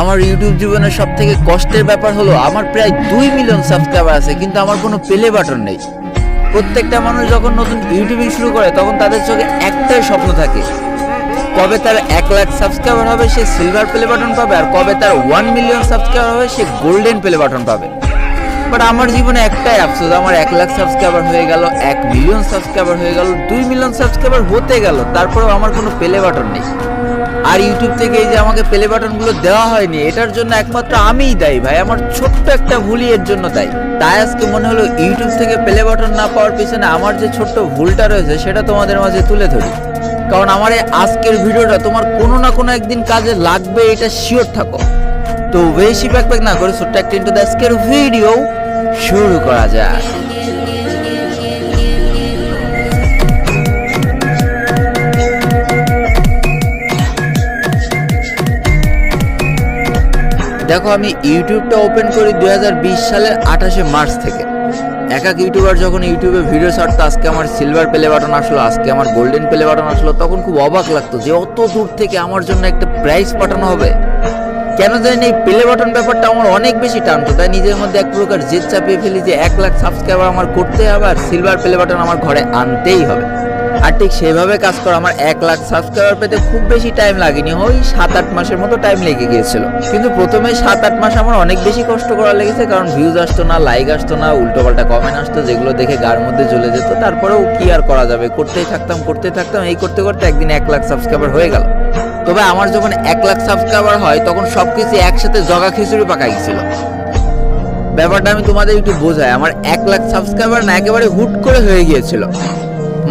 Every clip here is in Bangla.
আমার ইউটিউব জীবনের সব থেকে কষ্টের ব্যাপার হলো আমার প্রায় দুই মিলিয়ন সাবস্ক্রাইবার আছে, কিন্তু আমার কোনো প্লে বাটন নেই। প্রত্যেকটা মানুষ যখন নতুন ইউটিউবিং শুরু করে, তখন তাদের চোখে একটাই স্বপ্ন থাকে, কবে তার এক লাখ সাবস্ক্রাইবার হবে সে সিলভার প্লে বাটন পাবে, আর কবে তার ওয়ান মিলিয়ন সাবস্ক্রাইবার হবে সে গোল্ডেন প্লে বাটন পাবে। বাট আমার জীবনে একটাই আফসোস, আমার এক লাখ সাবস্ক্রাইবার হয়ে গেল, এক মিলিয়ন সাবস্ক্রাইবার হয়ে গেল, দুই মিলিয়ন সাবস্ক্রাইবার হতে গেল, তারপরেও আমার কোনো প্লে বাটন নেই। আর ইউটিউব থেকে এই যে আমাকে প্লে বাটনগুলো দেওয়া হয়নি, এটার জন্য একমাত্র আমিই দায়ী ভাই, আমার ছোট্ট একটা ভুলই এর জন্য দায়ী। তাই আজকে মনে হলো ইউটিউব থেকে প্লে বাটন না পাওয়ার পিছনে আমার যে ছোট্ট ভুলটা রয়েছে, সেটা তোমাদের মাঝে তুলে ধরি। কারণ আমার এই আজকের ভিডিওটা তোমার কোনো না কোনো একদিন কাজে লাগবে, এটা শিওর থাকো। তো বেশি প্যাক প্যাক না করে ছোট্ট একটা ইন্টু আজকের ভিডিও শুরু করা যাক। দেখো, আমি ইউটিউবটা ওপেন করি দু হাজার বিশ সালের আঠাশে মার্চ থেকে। এক এক ইউটিউবার যখন ইউটিউবে ভিডিও ছাড়তো, আজকে আমার সিলভার প্লে বাটন আসলো, আজকে আমার গোল্ডেন প্লে বাটন আসলো, তখন খুব অবাক লাগতো যে অত দূর থেকে আমার জন্য একটা প্রাইজ পাঠানো হবে। কেন জানি এই প্লে বাটন ব্যাপারটা আমার অনেক বেশি টানতো, তাই নিজের মধ্যে এক প্রকার জেদ চাপিয়ে ফেলি যে এক লাখ সাবস্ক্রাইবার আমার করতে হবে আর সিলভার প্লে বাটন আমার ঘরে আনতেই হবে। আর ঠিক সেভাবে কাজ করা আমার এক লাখ সাবস্ক্রাইবার পেতে খুব বেশি টাইম লাগেনি। ওই সাত আট মাসের মতো টাইম লেগে গিয়েছিল। কিন্তু প্রথমে সাত আট মাস আমার অনেক বেশি কষ্ট করা লেগেছে, কারণ ভিউজ আসতো না লাইক আসতো না উল্টোপাল্টা কমেন্ট আসতো, যেগুলো দেখে গার মধ্যে জ্বলে যেত। তারপরেও কি আর করা যাবে? করতেই থাকতাম করতেই থাকতাম, এই করতে করতে একদিন এক লাখ সাবস্ক্রাইবার হয়ে গেল। তবে আমার যখন এক লাখ সাবস্ক্রাইবার হয়, তখন সবকিছু একসাথে জগা খিচুড়ি পাকা গেছিল। ব্যাপারটা আমি তোমাদের একটু বোঝাই। আমার এক লাখ সাবস্ক্রাইবার না, একেবারে হুট করে হয়ে গিয়েছিল।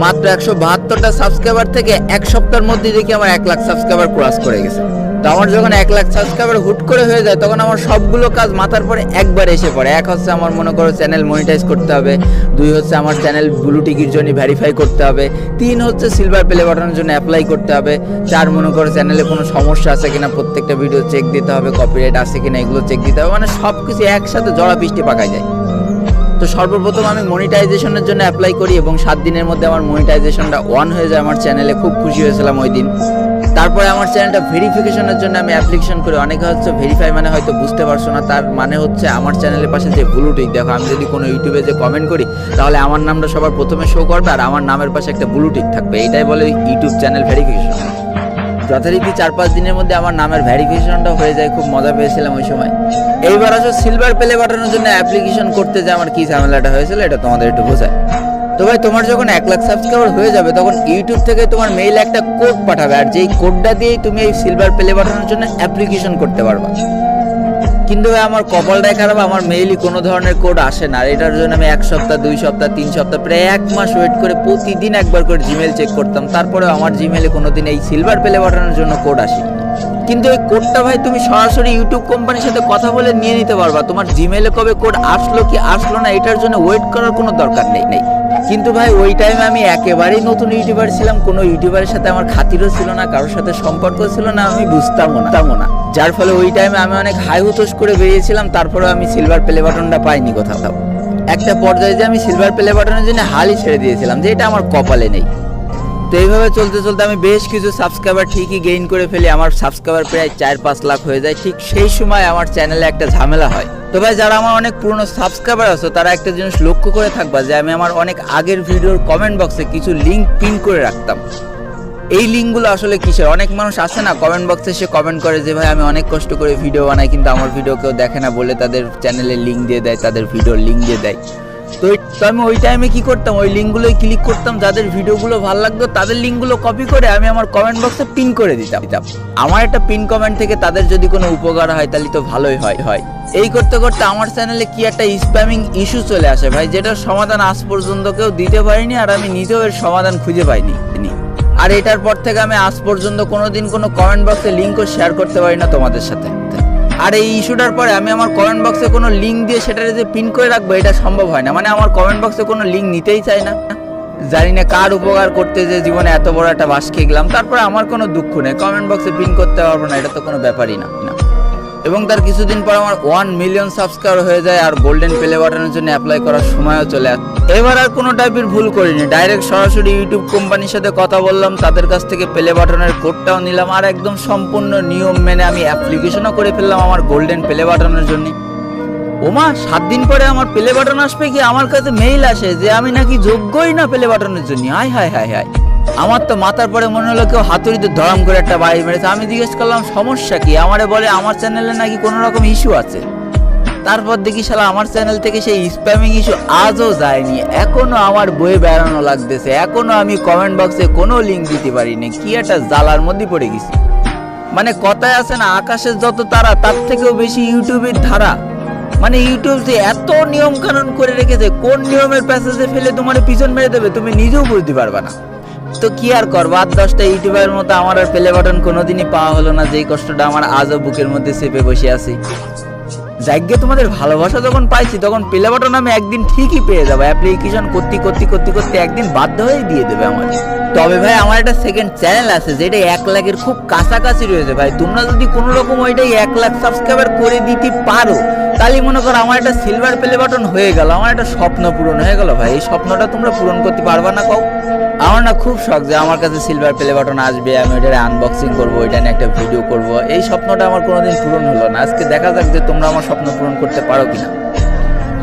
মাত্র একশো বাহাত্তরটা সাবস্ক্রাইবার থেকে এক সপ্তাহের মধ্যে দেখি আমার এক লাখ সাবস্ক্রাইবার ক্রস করে গেছে। তো আমার যখন এক লাখ সাবস্ক্রাইবার হুট করে হয়ে যায়, তখন আমার সবগুলো কাজ মাথার পরে একবার এসে পড়ে। এক হচ্ছে আমার মনে করো চ্যানেল মনিটাইজ করতে হবে, দুই হচ্ছে আমার চ্যানেল ব্লু টিকির জন্য ভেরিফাই করতে হবে, তিন হচ্ছে সিলভার প্লে বাটনের জন্য অ্যাপ্লাই করতে হবে, চার মনে করো চ্যানেলে কোনো সমস্যা আছে কিনা, প্রত্যেকটা ভিডিও চেক দিতে হবে কপিরাইট আছে কিনা, এগুলো চেক দিতে হবে মানে সব কিছু একসাথে জড়া বৃষ্টি পাকায় যায়। তো সর্বপ্রথম আমি মনিটাইজেশনের জন্য অ্যাপ্লাই করি এবং সাত দিনের মধ্যে আমার মনিটাইজেশনটা অন হয়ে যায়। আমার চ্যানেলে খুব খুশি হয়েছিলাম ওই দিন। তারপরে আমার চ্যানেলটা ভেরিফিকেশনের জন্য আমি অ্যাপ্লিকেশন করি। অনেকে হচ্ছে ভেরিফাই মানে হয়তো বুঝতে পারছ না। তার মানে হচ্ছে আমার চ্যানেলের পাশে যে ব্লু টিক দেখো আমি যদি কোনো ইউটিউবে যে কমেন্ট করি, তাহলে আমার নামটা সবার প্রথমে শো করবে আর আমার নামের পাশে একটা ব্লু টিক থাকবে। এটাই বলে ইউটিউব চ্যানেল ভেরিফিকেশন যথারীতি চার পাঁচ দিনের মধ্যে আমার নামের ভ্যারিফিকেশনটা হয়ে যায়, খুব মজা পেয়েছিলাম ওই সময়। এইবার আসো সিলভার প্লে বাটনের জন্য অ্যাপ্লিকেশন করতে যে আমার কী ঝামেলাটা হয়েছিল, এটা তোমাদের একটু বোঝায়। তো ভাই, তোমার যখন এক লাখ সাবস্ক্রাইবার হয়ে যাবে, তখন ইউটিউব থেকে তোমার মেইলে একটা কোড পাঠাবে, আর যেই কোডটা দিয়েই তুমি এই সিলভার প্লে বাটনের জন্য অ্যাপ্লিকেশন করতে পারবা। কিন্তু ভাই, আমার কপালটাই খারাপ আমার মেইলই কোনো ধরনের কোড আসে না। আর এটার জন্য আমি এক সপ্তাহ, দুই সপ্তাহ, তিন সপ্তাহ, প্রায় এক মাস ওয়েট করে প্রতিদিন একবার করে জিমেল চেক করতাম। তারপরে আমার জিমেলে কোনোদিন এই সিলভার প্লে বাটনের জন্য কোড আসে। কিন্তু এই কোডটা ভাই, তুমি সরাসরি ইউটিউব কোম্পানির সাথে কথা বলে নিয়ে নিতে পারবা। তোমার জিমেলে কবে কোড আসলো কি আসলো না, এটার জন্য ওয়েট করার কোনো দরকার নেই নেই। কিন্তু ভাই, ওই টাইমে আমি একেবারেই নতুন ইউটিউবার ছিলাম, কোনো ইউটিউবারের সাথে আমার খাতিরও ছিল না, কারোর সাথে সম্পর্ক ছিল না, আমি বুঝতামও না না। যার ফলে ওই টাইমে আমি অনেক হাই হুতোষ করে বেরিয়েছিলাম তারপরে আমি সিলভার প্লে বাটনটা পাইনি কোথাও। একটা পর্যায়ে যে আমি সিলভার প্লে বাটনের জন্য হালই ছেড়ে দিয়েছিলাম, যে এটা আমার কপালে নেই। তো এইভাবে চলতে চলতে আমি বেশ কিছু সাবস্ক্রাইবার ঠিকই গেইন করে ফেলি, আমার সাবস্ক্রাইবার প্রায় চার পাঁচ লাখ হয়ে যায়, ঠিক সেই সময় আমার চ্যানেলে একটা ঝামেলা হয়। তো ভাই, যারা আমার অনেক পুরনো সাবস্ক্রাইবার আছো, তারা একটা জিনিস লক্ষ্য করে থাকবা যে আমি আমার অনেক আগের ভিডিওর কমেন্ট বক্সে কিছু লিঙ্ক পিন করে রাখতাম। এই লিঙ্কগুলো আসলে কিসের? অনেক মানুষ আসে না কমেন্ট বক্সে এসে কমেন্ট করে যে, ভাই, আমি অনেক কষ্ট করে ভিডিও বানাই, কিন্তু আমার ভিডিও কেউ দেখে না, বলে তাদের চ্যানেলে লিঙ্ক দিয়ে দেয়, তাদের ভিডিওর লিঙ্ক দিয়ে দেয়। তো আমি ওই টাইমে কি করতাম? ওই লিঙ্কগুলোই ক্লিক করতাম, যাদের ভিডিওগুলো ভালো লাগতো, তাদের লিঙ্কগুলো কপি করে আমি আমার কমেন্ট বক্সে পিন করে দিতাম। দিতাম। আমার একটা পিন কমেন্ট থেকে তাদের যদি কোনো উপকার হয়, তাহলে তো ভালোই হয় হয়। এই করতে করতে আমার চ্যানেলে কি একটা স্প্যামিং ইস্যু চলে আসে ভাই যেটার সমাধান আজ পর্যন্ত কেউ দিতে পারিনি আর আমি নিজেও এর সমাধান খুঁজে পাইনি। আর এটার পর থেকে আমি আজ পর্যন্ত কোনোদিন কোনো কমেন্ট বক্সে লিঙ্কও শেয়ার করতে পারি না তোমাদের সাথে। আর এই ইস্যুটার পরে আমি আমার কমেন্ট বক্সে কোনো লিঙ্ক দিয়ে সেটা যে পিন করে রাখব, এটা সম্ভব হয় না। মানে আমার কমেন্ট বক্সে কোনো লিঙ্ক নিতেই চাই না। জানি না কার উপকার করতে যে জীবনে এত বড় একটা বাস খেয়ে গেলাম। তারপরে আমার কোনো দুঃখ নেই। কমেন্ট বক্সে পিন করতে পারব না, এটা তো কোনো ব্যাপারই না না। এবং তার কিছুদিন পর আমার ওয়ান মিলিয়ন সাবস্ক্রাইবার হয়ে যায় আর গোল্ডেন প্লে বাটনের জন্য অ্যাপ্লাই করার সময়ও চলে আসে এবার আর কোনো টাইপের ভুল করিনি। ডাইরেক্ট সরাসরি ইউটিউব কোম্পানির সাথে কথা বললাম, তাদের কাছ থেকে প্লে বাটনের কোডটাও নিলাম আর একদম সম্পূর্ণ নিয়ম মেনে আমি অ্যাপ্লিকেশনও করে ফেললাম আমার গোল্ডেন প্লে বাটনের জন্য। ওমা, সাত দিন পরে আমার প্লে বাটন আসবে কি? আমার কাছে মেইল আসে যে আমি নাকি যোগ্যই না প্লে বাটনের জন্য। হাই হাই হাই হাই আমার তো মাথার পরে মনে হলো কেউ হাতুড়িতে ধরাম করে একটা বাড়ি মেরেছে। আমি জিজ্ঞেস করলাম, সমস্যা কি? আমারে বলে, আমার চ্যানেলে নাকি কোনো রকম ইস্যু আছে। তারপর দেখি শালা, আমার চ্যানেল থেকে সেই স্প্যামিং ইস্যু আজও যায়নি। এখনও আমার বই বেড়ানো লাগতেছে। এখনও আমি কমেন্ট বক্সে কোনো লিঙ্ক দিতে পারিনি। কি একটা জ্বালার মধ্যে পড়ে গেছি। মানে কথায় আছে না, আকাশের যত তারা, তার থেকেও বেশি ইউটিউবের ধারা। মানে ইউটিউব যে এত নিয়ম কানুন করে রেখেছে, কোন নিয়মের প্যাসেজে ফেলে তোমার পিছন মেরে দেবে, তুমি নিজেও বুঝতে পারবে না। তো কি আর করব? আট দশটা ইউটিউবের মতো আমার আর প্লে বাটন কোনোদিনই পাওয়া হলো না। যেই কষ্টটা আমার আজও বুকের মধ্যে চেপে বসে আছি। যাগ্যে তোমাদের ভালোবাসা যখন পাইছি, তখন প্লে বাটন আমি একদিন ঠিকই পেয়ে যাব। অ্যাপ্লিকেশন করতে করতে করতে করতে একদিন বাধ্য হয়ে দিয়ে দেবে আমার তবে ভাই, আমার একটা সেকেন্ড চ্যানেল আছে, যেটা এক লাখের খুব কাছাকাছি রয়েছে ভাই। তোমরা যদি কোনো রকম ওইটাই এক লাখ সাবস্ক্রাইবার করে দিতে পারো তাহলে মনে করো, আমার একটা সিলভার প্লে বাটন হয়ে গেল, আমার একটা স্বপ্ন পূরণ হয়ে গেল ভাই। এই স্বপ্নটা তোমরা পূরণ করতে পারবা না কও আমার না খুব শখ যে আমার কাছে সিলভার প্লে বাটন আসবে, আমি ওইটার আনবক্সিং করব, ওইটা নিয়ে একটা ভিডিও করব। এই স্বপ্নটা আমার কোনোদিন পূরণ হলো না। আজকে দেখা যাক যে তোমরা আমার স্বপ্ন পূরণ করতে পারো কিনা।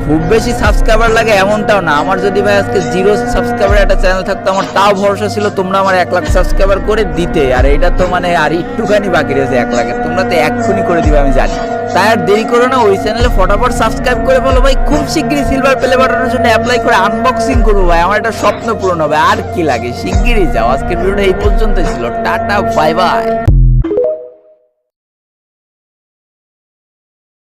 খুব বেশি সাবস্ক্রাইবার লাগে এমনটাও না। আমার যদি ভাই আজকে জিরো সাবস্ক্রাইবার একটা চ্যানেল থাকতো, আমার তাও ভরসা ছিল তোমরা আমার এক লাখ সাবস্ক্রাইবার করে দিতে। আর এটা তো মানে আর একটুখানি বাকি রয়েছে এক লাখের। তোমরা তো এক্ষুনি করে দিবে, আমি জানি। তাই আর দেরি করো না, ওই চ্যানেলে ফটাফট সাবস্ক্রাইব করে বলো ভাই, খুব শিগগিরই সিলভার প্লে বাটনের জন্য অ্যাপ্লাই করে আনবক্সিং করব ভাই, আমার একটা স্বপ্ন পূরণ হবে, আর কি লাগে? শিগগিরই যাও, আজকের ভিডিওটা এই পর্যন্ত ছিল, টাটা বাই বাই